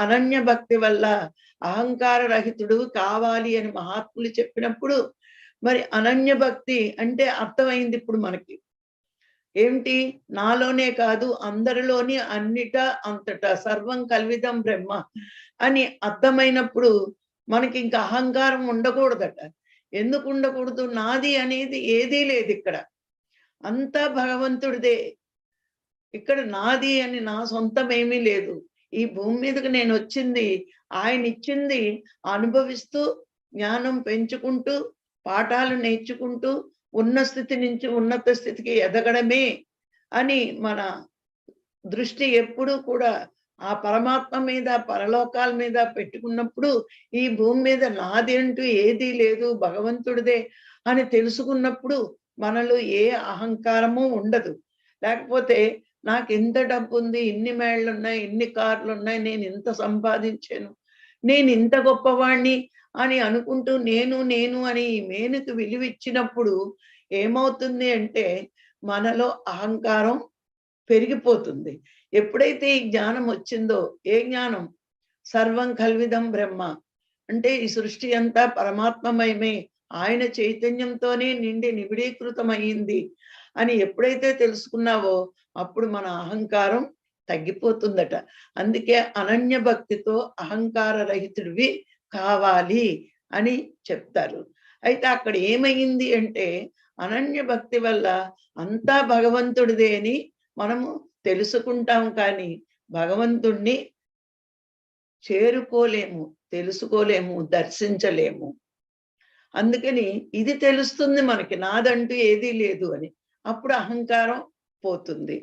అనన్య భక్తి వల్ల అహంకార రహితుడు కావాలి అని మహాత్ములు చెప్పినప్పుడు మరి అనన్య భక్తి అంటే అర్థమైంది ఇప్పుడు మనకి. ఏమిటి? నాలోనే కాదు అందరిలోని అన్నిట అంతటా సర్వం కల్విదం బ్రహ్మ అని అర్థమైనప్పుడు మనకి ఇంకా అహంకారం ఉండకూడదట. ఎందుకు ఉండకూడదు? నాది అనేది ఏదీ లేదు ఇక్కడ. అంతా భగవంతుడిదే. ఇక్కడ నాది అని నా సొంతం ఏమీ లేదు. ఈ భూమి మీదకి నేను వచ్చింది ఆయన ఇచ్చింది అనుభవిస్తూ జ్ఞానం పెంచుకుంటూ పాఠాలు నేర్చుకుంటూ ఉన్న స్థితి నుంచి ఉన్నత స్థితికి ఎదగడమే అని మన దృష్టి ఎప్పుడూ కూడా ఆ పరమాత్మ మీద పరలోకాల మీద పెట్టుకున్నప్పుడు ఈ భూమి మీద నాది అంటూ ఏదీ లేదు భగవంతుడిదే అని తెలుసుకున్నప్పుడు మనలో ఏ అహంకారము ఉండదు. లేకపోతే నాకు ఇంత డబ్బు ఉంది ఇన్ని మేళ్ళు ఉన్నాయి ఇన్ని కార్లు ఉన్నాయి నేను ఇంత సంపాదించాను నేను ఇంత గొప్పవాణ్ణి అని అనుకుంటూ నేను నేను అని ఈ మేనుకు విలువిచ్చినప్పుడు ఏమవుతుంది అంటే మనలో అహంకారం పెరిగిపోతుంది. ఎప్పుడైతే ఈ జ్ఞానం వచ్చిందో ఏ జ్ఞానం? సర్వం కల్విదం బ్రహ్మ. అంటే ఈ సృష్టి అంతా పరమాత్మమయమే ఆయన చైతన్యంతోనే నిండి నిబిడీకృతమైంది అని ఎప్పుడైతే తెలుసుకున్నావో అప్పుడు మన అహంకారం తగ్గిపోతుందట. అందుకే అనన్య భక్తితో అహంకార రహితుడివి కావాలి అని చెప్తారు. అయితే అక్కడ ఏమైంది అంటే అనన్య భక్తి వల్ల అంతా భగవంతుడిదే అని మనము తెలుసుకుంటాం కానీ భగవంతుణ్ణి చేరుకోలేము తెలుసుకోలేము దర్శించలేము. అందుకని ఇది తెలుస్తుంది మనకి నాదంటూ ఏదీ లేదు అని. అప్పుడు అహంకారం పోతుంది.